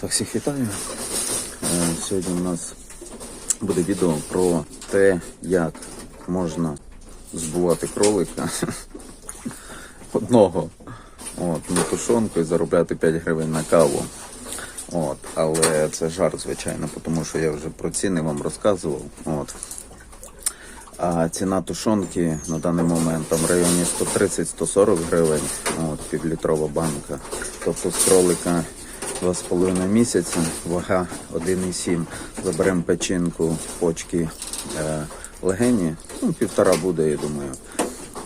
Так, всіх вітаю. Е, Сьогодні у нас буде відео про те, як можна збувати кролика одного от, на тушонку і заробляти 5 гривень на каву. От, але це жарт, звичайно, тому що я вже про ціни вам розказував. От. А ціна тушонки на даний момент там в районі 130-140 гривень, от, півлітрова банка. Тобто з кролика 2,5 місяця, вага 1,7. Заберемо печінку, почки, е, легені, ну, півтора буде, я думаю.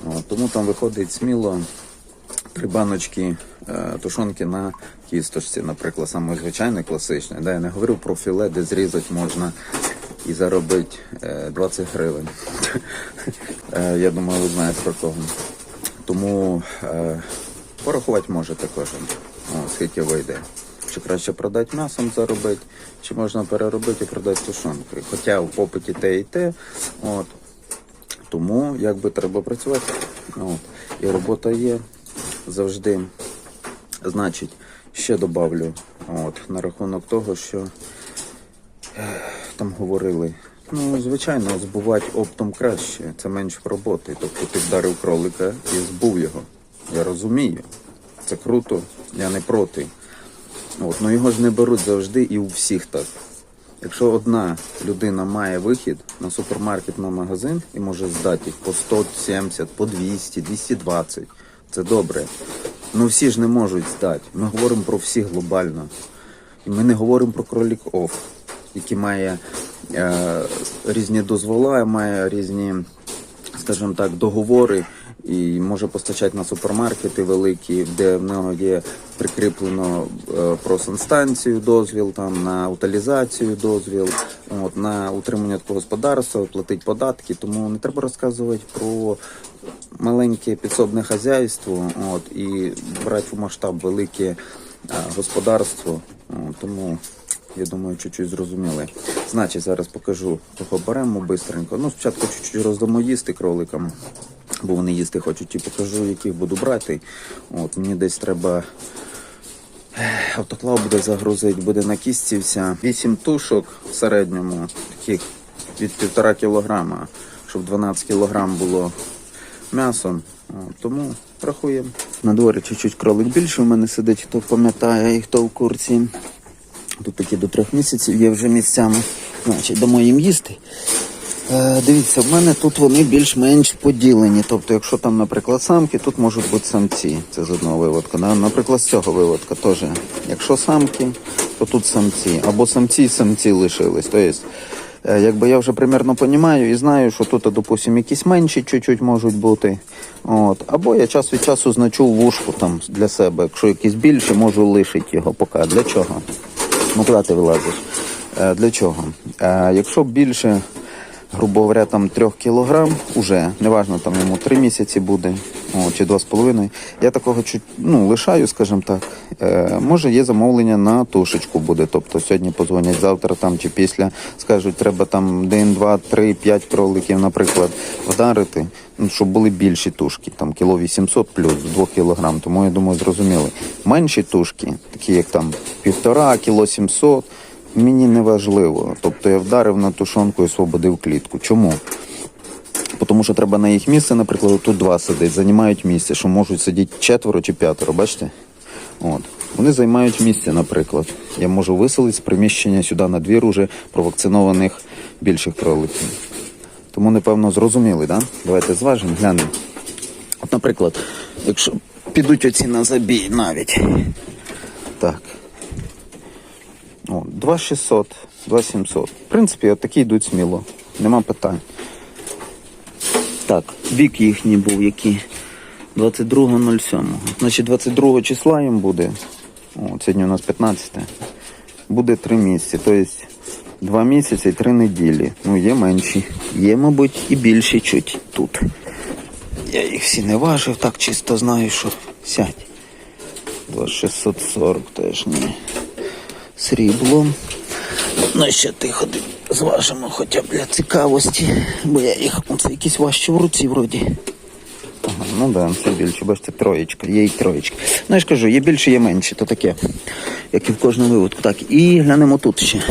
От, тому там виходить сміло три баночки е, тушонки на кісточці, наприклад, саме звичайне класичне. Да, я не говорю про філе, де зрізати можна і заробити е, 20 гривень. Е, я думаю, ви знаєте про кого. Тому е, порахувати можете кожен, о, скільки вийде. Чи краще продати м'ясом заробити, чи можна переробити і продати тушонкою. Хоча в попиті те і те. От. Тому якби треба працювати. От. І робота є завжди. Значить, ще добавлю от, на рахунок того, що там говорили. Ну, звичайно, збувати оптом краще, це менше роботи. Тобто ти вдарив кролика і збув його. Я розумію. Це круто, я не проти. От, ну його ж не беруть завжди і у всіх так. Якщо одна людина має вихід на супермаркет на магазин і може здати їх по 170, по 200, 220, це добре. Ну всі ж не можуть здати. Ми говоримо про всіх глобально. І ми не говоримо про кролік оф, який має е, різні дозвола, має різні, скажімо так, договори і може постачати на супермаркети великі, де в нього є прикріплено е, про санстанцію дозвіл, там на утилізацію дозвіл, от, на утримання такого господарства, платить податки. Тому не треба розказувати про маленьке підсобне хазяйство от, і брати в масштаб велике е, господарство. Тому я думаю, чуть-чуть зрозуміли. Значить, зараз покажу, кого беремо бистренько. Ну, спочатку чуть-чуть роздамо їсти кроликам, бо вони їсти хочуть, і покажу, яких буду брати. От, мені десь треба. Автоклав буде загрузити, буде на кістці вся. Вісім тушок в середньому, таких від півтора кілограма, щоб 12 кілограм було м'ясом. Тому рахуємо. На дворі чуть-чуть кролик більше у мене сидить, хто пам'ятає і хто в курсі. Тут такі до трьох місяців є вже місцями. Значить, дамо їм їсти. Е, дивіться, в мене тут вони більш-менш поділені. Тобто, якщо там, наприклад, самки, тут можуть бути самці. Це з одного виводка. Наприклад, з цього виводка теж. Якщо самки, то тут самці. Або самці і самці лишились. Тобто, якби я вже примерно розумію і знаю, що тут, допустимо, якісь менші чуть-чуть можуть бути. От. Або я час від часу значу вушку там для себе. Якщо якісь більші, можу лишити його поки. Для чого? Ну куди ти вилазиш? Е, для чого? Якщо більше, грубо говоря, там 3 кілограм, уже, неважно, там йому 3 місяці буде, о, чи 2,5, я такого чуть, ну, лишаю, скажімо так. Е, може є замовлення на тушечку буде. Тобто сьогодні позвонять завтра там чи після, скажуть, треба там 1, 2, 3, 5 кроликів, наприклад, вдарити, ну, щоб були більші тушки, там кіло 800 плюс 2 кілограм. Тому я думаю, зрозуміли. Менші тушки, такі як там півтора, кіло 700, мені не важливо. Тобто я вдарив на тушонку і освободив клітку. Чому? Тому що треба на їх місце, наприклад, тут два сидить, займають місце, що можуть сидіти четверо чи п'ятеро, бачите? От. Вони займають місце, наприклад. Я можу виселити з приміщення сюди на двір уже провакцинованих більших кроликів. Тому, напевно, зрозуміли, да? Давайте зважимо, глянемо. От, наприклад, якщо підуть оці на забій навіть. Так. О, 2600, 2700. В принципі, от такі йдуть сміло. Нема питань. Так, вік їхній був який. 22.07. Значить, 22 числа їм буде. О, сьогодні у нас 15. Буде 3 місяці. Тобто 2 місяці і 3 неділі. Ну, є менші. Є, мабуть, і більші чуть тут. Я їх всі не важив, так чисто знаю, що сядь. 2640 теж ні. Срібло. Ну, ще тихо зважимо хоча б для цікавості, бо я їх, оце якісь важчі в руці вроді. Ага, ну да, це більше, бачите, троєчка, є і троєчка. Ну я ж кажу, є більше, є менше, то таке, як і в кожному випадку. Так, і глянемо тут ще.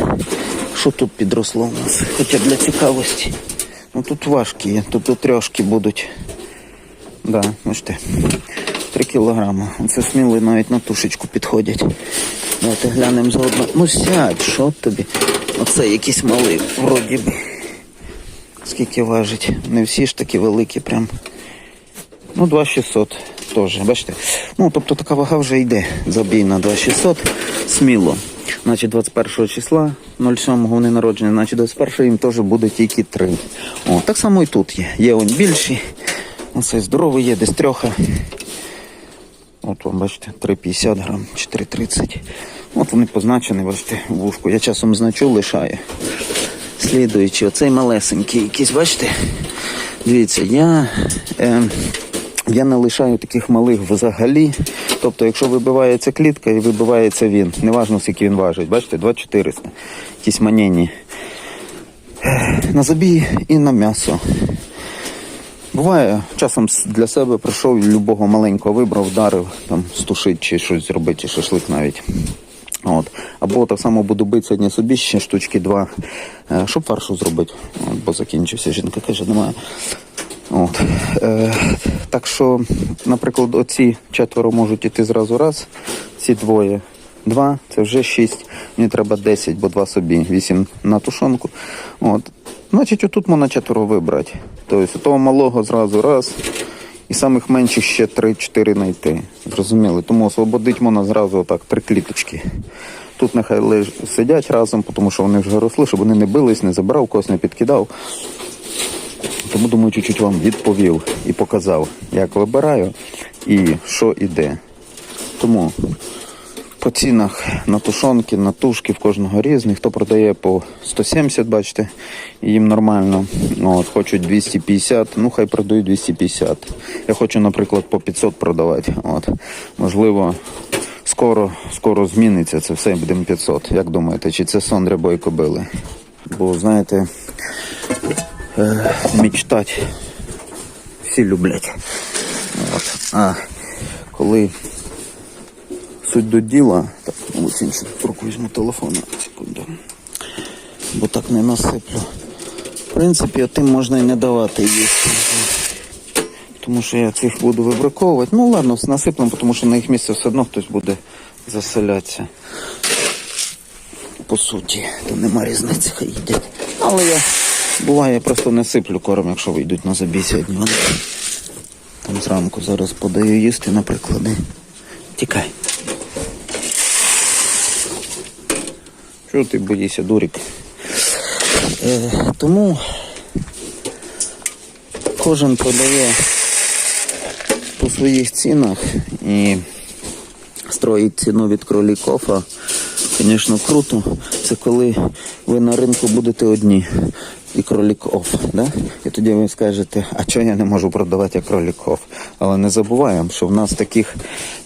Що тут підросло у нас? Хоча б для цікавості. Ну тут важкі тут трьошки будуть. Да, бачите. 3 кілограми. Це сміли навіть на тушечку підходять. Давайте глянемо заодно. Ну сядь, що тобі? Оце якийсь малий, вроді би. Скільки важить? Не всі ж такі великі прям. Ну, 2600 теж, бачите? Ну, тобто така вага вже йде. Забій на 2600 сміло. Значить, 21 числа 07 вони народжені, значить 21 їм теж буде тільки 3. О, так само і тут є. Є он більші. Оце здоровий є, десь трьоха. От вам бачите, 3,50 грам, 4,30. От вони позначені, бачите, вушку. Я часом значу, лишаю. Слідуючи, оцей малесенький якийсь, бачите? Дивіться, я, е, я не лишаю таких малих взагалі. Тобто, якщо вибивається клітка і вибивається він, неважно скільки він важить, бачите, 2400. Якісь манені. На забій і на м'ясо. Буває, часом для себе прийшов любого маленького вибрав, вдарив, там, стушить чи щось зробити, чи шашлик навіть. От. Або так само буду бити сьогодні собі ще штучки два, е, щоб фаршу зробити. От, бо закінчився. Жінка каже, немає. От. Е, так що, наприклад, оці четверо можуть іти зразу раз, ці двоє. Два, це вже шість. Мені треба 10, бо два собі, вісім на тушонку. От. Значить, отут можна четверо вибрати. Тобто того малого зразу раз. І самих менших ще 3-4 знайти. Зрозуміли? Тому освободить можна зразу отак три кліточки. Тут нехай леж... сидять разом, тому що вони вже росли, щоб вони не бились, не забрав, когось не підкидав. Тому думаю, чуть-чуть вам відповів і показав, як вибираю і що іде. Тому по цінах на тушонки, на тушки в кожного різний. Хто продає по 170, бачите, їм нормально. От, хочуть 250, ну хай продають 250. Я хочу, наприклад, по 500 продавати. От. Можливо, скоро, скоро зміниться це все, будемо 500. Як думаєте, чи це сон рябої кобили? Бо, знаєте, е, мечтать всі люблять. От. А коли суть до діла. Так, ось руку візьму телефона. Секунду. Бо так не насиплю. В принципі, тим можна і не давати їсти. Тому що я цих буду вибраковувати. Ну ладно, насиплемо, тому що на їх місце все одно хтось буде заселятися. По суті, то нема різниці, хай їдять. Але я буває, я просто не сиплю корм, якщо вийдуть на забій сьогодні. Там зранку зараз подаю їсти, наприклад. Тікай. Чого ти боїшся, дурик? Е, тому кожен продає по своїх цінах і строїть ціну від кролікофа. Звісно, круто. Це коли ви на ринку будете одні і кроліков. Да? І тоді ви скажете, а чого я не можу продавати як кроліков? Але не забуваємо, що в нас таких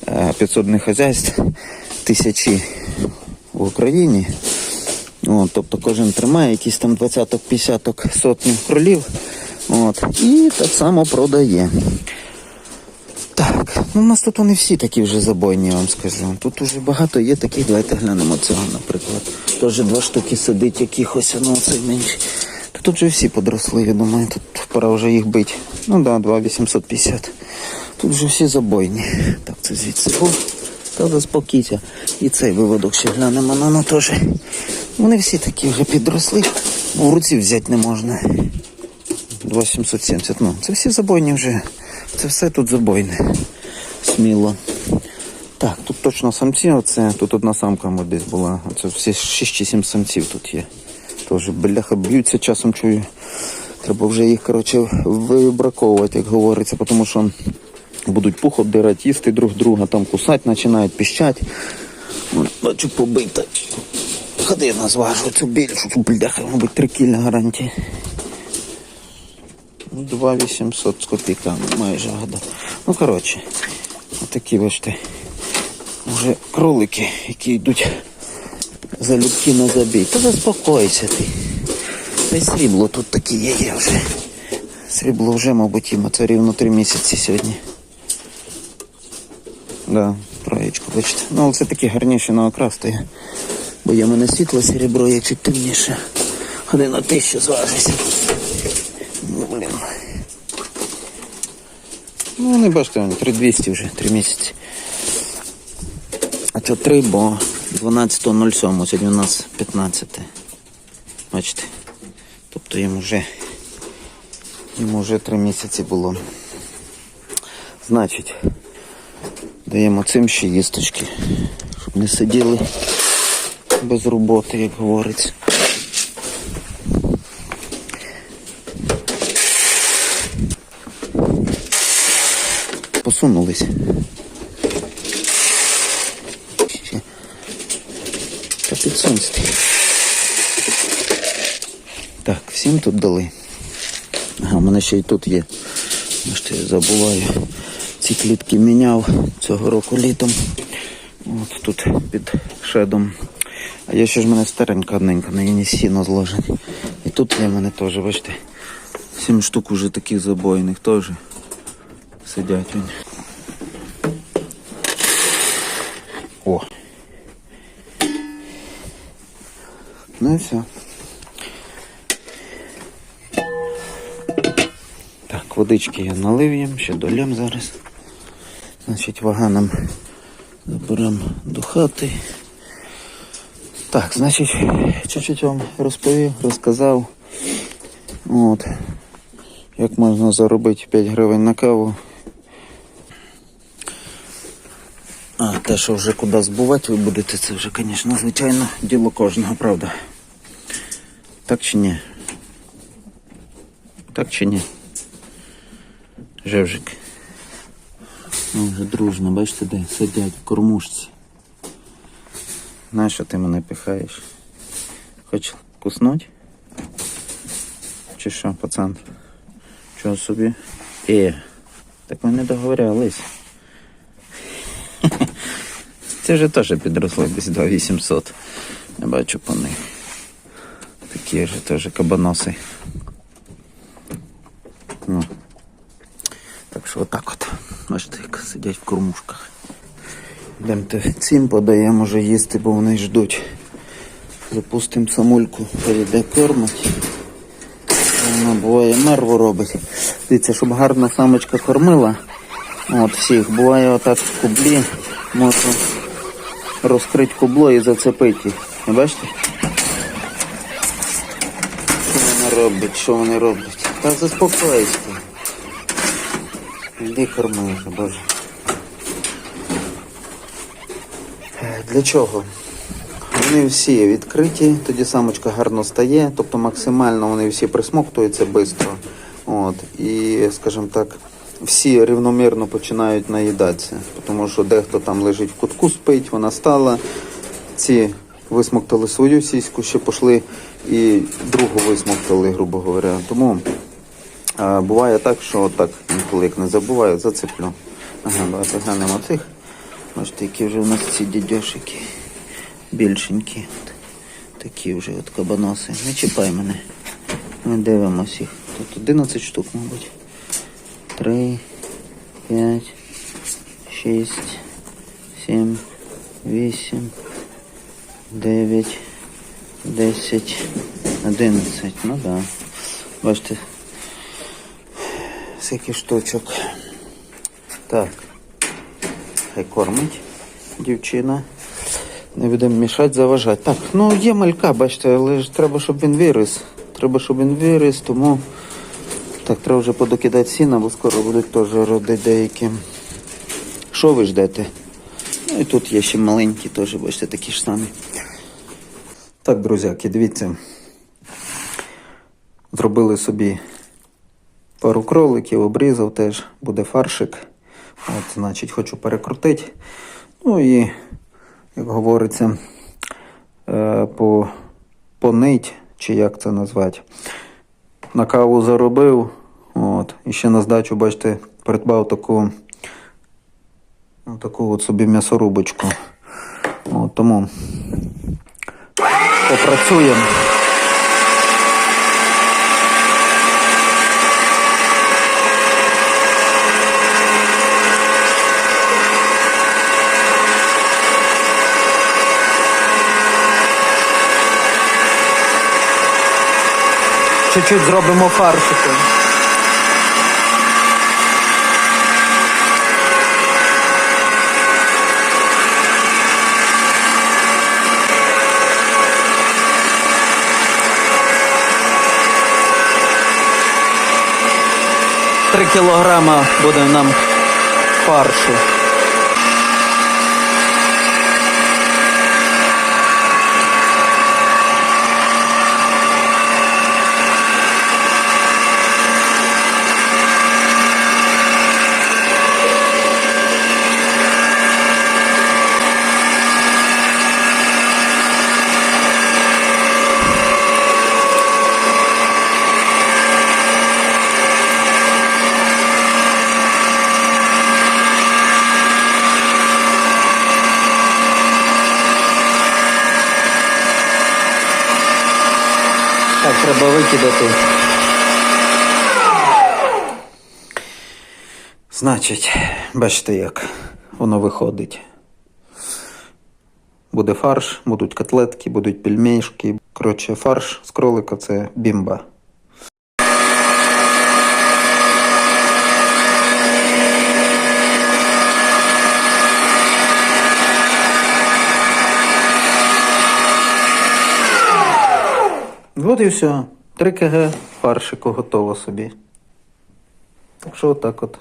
е, підсобних хазяйств тисячі в Україні. От, тобто кожен тримає якісь там 20-50 сотні кролів. От, і так само продає. Так, ну у нас тут вони всі такі вже забойні, я вам скажу. Тут уже багато є таких, давайте глянемо цього, наприклад. Теж два штуки сидить якихось, ну цей менший. Та тут же всі подросли, я думаю, тут пора вже їх бити. Ну да, 2,850. Тут вже всі забойні. Так, це звідси. О, та заспокійся. І цей виводок ще глянемо, ну теж. Вони всі такі вже підросли. В руці взяти не можна. 2770. Ну, це всі забойні вже. Це все тут забойне. Сміло. Так, тут точно самці, оце, тут одна самка ми десь була. Оце всі 6 чи 7 самців тут є. Тож бляха б'ються часом чую. Треба вже їх, коротше, вибраковувати, як говориться, тому що будуть пух обдирати, їсти друг друга, там кусати починають, піщать. Бачу побита. Ходи на зважу цю більшу, бляха, мабуть, 3 кіля гарантії. 2800 з копійками, майже года. Ну, коротше, отакі, бачите, вже кролики, які йдуть залюбки на забій. Та заспокойся ти. Та й срібло тут такі є, вже. Срібло вже, мабуть, їм, це рівно 3 місяці сьогодні. Да, троєчку, бачите. Ну, але це такі гарніші на окрас стає. Бо є мене світло серебро, є чуть темніше. Ходи на тисячу зважися. Ну, блін. Ну, вони бачите, вони 3200 вже, 3 місяці. А це 3, бо 12.07, сьогодні у нас 15. Бачите. Тобто їм вже, їм вже 3 місяці було. Значить, даємо цим ще їсточки, щоб не сиділи без роботи, як говориться. Посунулись. Ще. Та підсуньте. Так, всім тут дали. Ага, у мене ще й тут є. Бачите, я забуваю. Ці клітки міняв цього року літом. От тут під шедом. А є ще ж в мене старенька одненька, на її сіно зложені. І тут є мене теж, бачите. Сім штук уже таких забойних теж сидять. вони. О. Ну і все. Так, водички я налив їм, ще долям зараз. Значить, ваганом заберемо до хати. Так, значить, чуть-чуть вам розповів, розказав. От. Як можна заробити 5 гривень на каву. А те, що вже куди збувати ви будете, це вже, звісно, звичайно, діло кожного, правда. Так чи ні? Так чи ні? Жевжик. Ну, вже дружно, бачите, де сидять в кормушці. Нащо ти мене пихаєш? Хоч куснуть? Чи що, пацан? Чого собі? Е, так ми не договорялись. Це вже теж підросли десь до 800. Я бачу по них. Такі вже теж кабаноси. Ну. Так що отак от. Бачите, як сидять в кормушках. Йдемте цим подаємо вже їсти, бо вони ждуть. Запустимо самульку, перейде кормить. Вона буває мерву робить. Дивіться, щоб гарна самочка кормила. От всіх. Буває отак в кублі. Можна розкрити кубло і зацепити. Ви бачите? Що вони роблять? Що вони роблять? Та заспокойся. Іди корми боже. Е, Для чого? Вони всі відкриті, тоді самочка гарно стає, тобто максимально вони всі присмоктуються швидко. От, і, скажімо так, всі рівномірно починають наїдатися, тому що дехто там лежить в кутку, спить, вона стала. Ці висмоктали свою сіську, ще пішли і другу висмоктали, грубо говоря. Тому буває так, що так, інколи як не забуваю, зацеплю. Ага, давайте глянемо цих. Бачите, які вже у нас ці дідьошики більшенькі. Такі вже от кабаноси. Не чіпай мене. Ми дивимося їх. Тут 11 штук, мабуть. 3, 5, 6, 7, 8, 9, 10, 11. Ну да. Бачите. Скільки штучок. Так. Хай кормить дівчина. Не будемо мішати, заважати. Так, ну є малька, бачите, але ж треба, щоб він виріс. Треба, щоб він виріс, тому так, треба вже подокидати сіна, бо скоро будуть теж роди деякі. Що ви ждете? Ну і тут є ще маленькі, теж, бачите, такі ж самі. Так, друзяки, дивіться. Зробили собі пару кроликів, обрізав теж, буде фаршик. От, значить, хочу перекрутити. Ну і, як говориться, е, по, понить, чи як це назвати. На каву заробив. От, і ще на здачу, бачите, придбав таку, таку от собі м'ясорубочку. От, тому попрацюємо. Чуть-чуть зробимо фаршику. Три кілограма буде нам фаршу. Так, викидати. Значить, бачите, як воно виходить. Буде фарш, будуть котлетки, будуть пельмешки. Коротше, фарш з кролика це бімба. От і все. 3 кг фаршику готово собі. Так що отак от.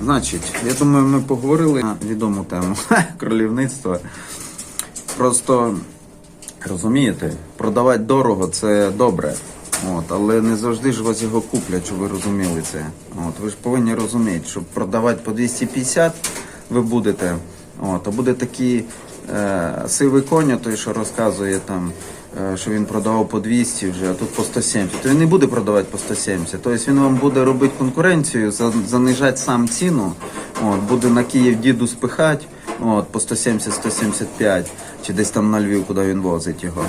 Значить, я думаю, ми поговорили на відому тему кролівництва. Просто розумієте, продавати дорого це добре. От, але не завжди ж вас його куплять, щоб ви розуміли це. От, ви ж повинні розуміти, щоб продавати по 250 ви будете. От, а буде такий е, сивий коня, той, що розказує там, що він продавав по 200 вже, а тут по 170. То він не буде продавати по 170. Тобто він вам буде робити конкуренцію, занижати сам ціну, от, буде на Київ діду спихати от, по 170-175, чи десь там на Львів, куди він возить його.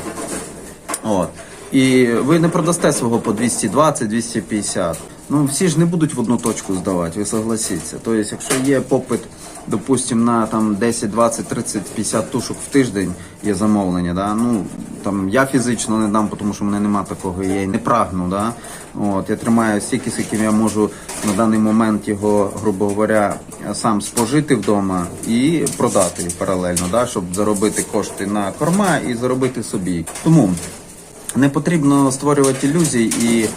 От. І ви не продасте свого по 220-250. Ну, всі ж не будуть в одну точку здавати, ви согласіться. Тобто, якщо є попит, допустим, на там 10, 20, 30, 50 тушок в тиждень є замовлення, да? ну, там, я фізично не дам, тому що в мене нема такого, я й не прагну. Да? От, я тримаю стільки, скільки я можу на даний момент його, грубо говоря, сам спожити вдома і продати паралельно, да? щоб заробити кошти на корма і заробити собі. Тому не потрібно створювати ілюзій і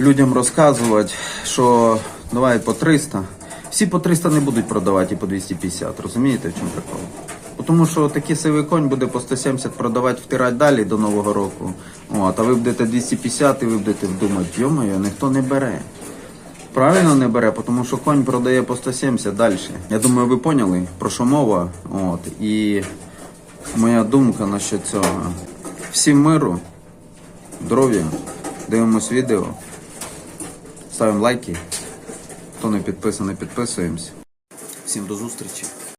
людям розказувати, що давай по 300. Всі по 300 не будуть продавати і по 250, розумієте, в чому прикол? Тому що такий сивий конь буде по 170 продавати, втирати далі до Нового року. От, а ви будете 250 і ви будете думати, йо-моє, ніхто не бере. Правильно не бере, тому що конь продає по 170 далі. Я думаю, ви поняли, про що мова. От, і моя думка насчет цього. Всім миру, здоров'я, дивимось відео, ставимо лайки. Хто не підписаний, підписуємось. Всім до зустрічі.